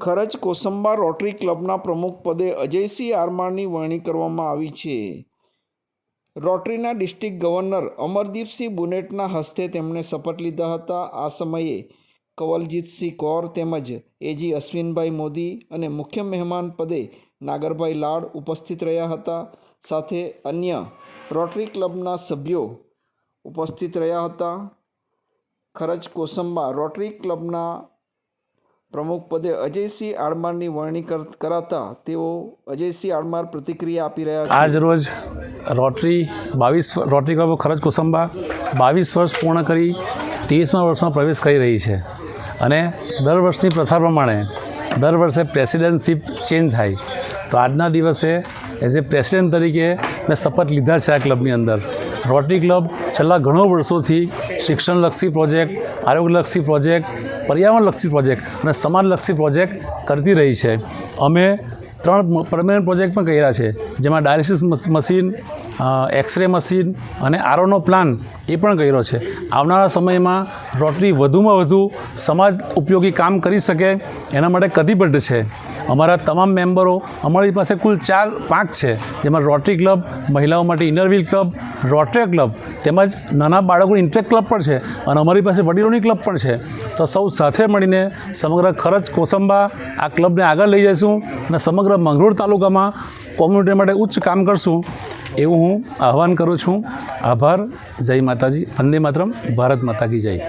ખરજ Kosamba rotary ક્લબના પ્રમુખ પદે અજયસિંહ આરમારની વરણી કરવામાં આવી છે. રોટરીના ડિસ્ટ્રિક્ટ ગવર્નર અમરદીપસિંહ બુનેટના હસ્તે તેમણે શપથ લીધા હતા. આ સમયે કવલજીતસિંહ કૌર તેમજ એજી અશ્વિનભાઈ મોદી અને મુખ્ય મહેમાન પદે નાગરભાઈ લાડ ઉપસ્થિત રહ્યા હતા. સાથે અન્ય રોટરી ક્લબના સભ્યો ઉપસ્થિત રહ્યા હતા. ખરજ કોસંબા રોટરી ક્લબના પ્રમુખ પદે અજયસિંહ આડમારની વરણી કર- કરાતા તેઓ અજયસિંહ આડમાર પ્રતિક્રિયા આપી રહ્યા છે. આજ રોજ રોટરી બાવીસ રોટરી ક્લબ ખરજ કુસંબા બાવીસ વર્ષ પૂર્ણ કરી ત્રીસમા વર્ષમાં પ્રવેશ કરી રહી છે. અને દર વર્ષની પ્રથા પ્રમાણે દર વર્ષે પ્રેસિડેન્ટશીપ ચેન્જ થાય. તો આજના દિવસે એઝ એ પ્રેસિડેન્ટ તરીકે મેં શપથ લીધા છે આ ક્લબની અંદર. રોટરી ક્લબ છેલ્લા ઘણો વર્ષોથી શિક્ષણલક્ષી પ્રોજેક્ટ, આરોગ્યલક્ષી પ્રોજેક્ટ, પર્યાવરણલક્ષી પ્રોજેક્ટ અને સમાજલક્ષી પ્રોજેક્ટ કરતી રહી છે. અમે ત્રણ પરમેનન્ટ પ્રોજેક્ટ પણ કર્યા છે, જેમાં ડાયાલિસિસ મશીન એક્સરે મશીન અને આરોનો પ્લાન એ પણ કર્યો છે. આવનારા સમયમાં રોટરી વધુમાં વધુ સમાજ ઉપયોગી કામ કરી શકે એના માટે કટિબદ્ધ છે. અમારા તમામ મેમ્બરો અમારી પાસે કુલ ચાર પાંચ છે, જેમાં રોટરી ક્લબ, મહિલાઓ માટે ઇનરવ્હીલ ક્લબ રોટરી ક્લબ તેમજ નાના બાળકોની ઇન્ટરેક્ટ ક્લબ પણ છે અને અમારી પાસે વડીલોની ક્લબ પણ છે. તો સૌ સાથે મળીને સમગ્ર ખરચ કોસંબા આ ક્લબને આગળ લઈ જઈશું અને સમગ્ર મંગળૂર તાલુકામાં કોમ્યુનિટી માટે ઉચ્ચ કામ કરશું એવું હું આહવાન કરું છું. આભાર. જય માતાજી. વંદે માતરમ. ભારત માતા કી જય.